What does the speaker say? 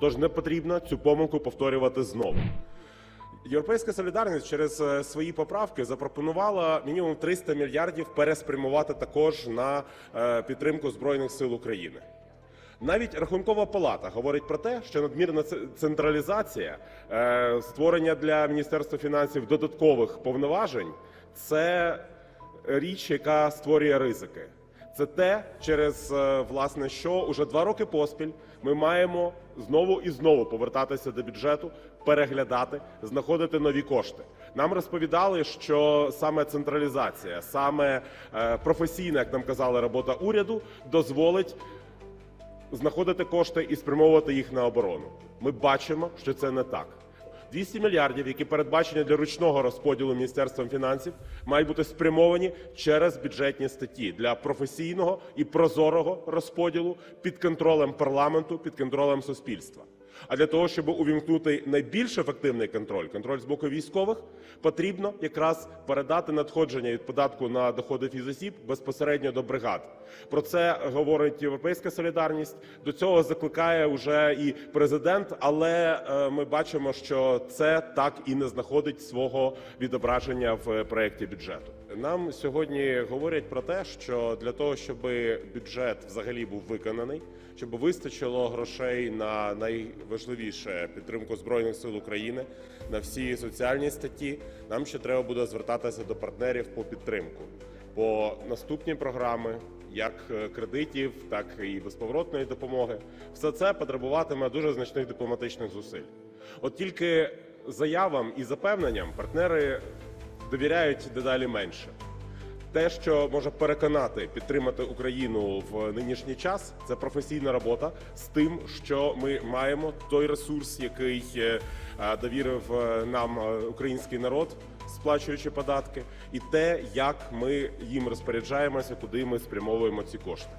Тож не потрібно цю помилку повторювати знову. Європейська солідарність через е, свої поправки запропонувала мінімум 300 мільярдів переспрямувати також на е, підтримку збройних сил України. Навіть рахункова палата говорить про те, що надмірна централізація, е, створення для міністерства фінансів додаткових повноважень це річ, яка створює ризики. Це те, через е, власне, що уже два роки поспіль ми маємо знову і знову повертатися до бюджету, переглядати, знаходити нові кошти. Нам розповідали, що саме централізація, саме е, професійна, як нам казали, робота уряду дозволить знаходити кошти і спрямовувати їх на оборону. Ми бачимо, що це не так. 200 мільярдів, які передбачені для ручного розподілу міністерством фінансів, мають бути спрямовані через бюджетні статті для професійного і прозорого розподілу під контролем парламенту, під контролем суспільства. А для того, щоб увімкнути найбільш ефективний контроль, контроль з боку військових, потрібно якраз передати надходження від податку на доходи фізосіб безпосередньо до бригад. Про це говорить Європейська солідарність. До цього закликає вже і президент, але е, ми бачимо, що це так і не знаходить свого відображення в проєкті бюджету. Нам сьогодні говорять про те, що для того, щоб бюджет взагалі був виконаний, щоб вистачило грошей на найважливіше підтримку збройних сил України, на всі соціальні статті, нам ще треба буде звертатися до партнерів по підтримку. Бо наступні програми, як е, кредитів, так і безповоротної допомоги, все це потребуватиме дуже значних дипломатичних зусиль. От тільки заявам і запевненням партнери довіряють дедалі менше. Те, що може переконати підтримати Україну в нинішній час, це професійна робота з тим, що ми маємо той ресурс, який е, е, довірив е, нам український народ, сплачуючи податки, і те, як ми їм розпоряджаємося, куди ми спрямовуємо ці кошти.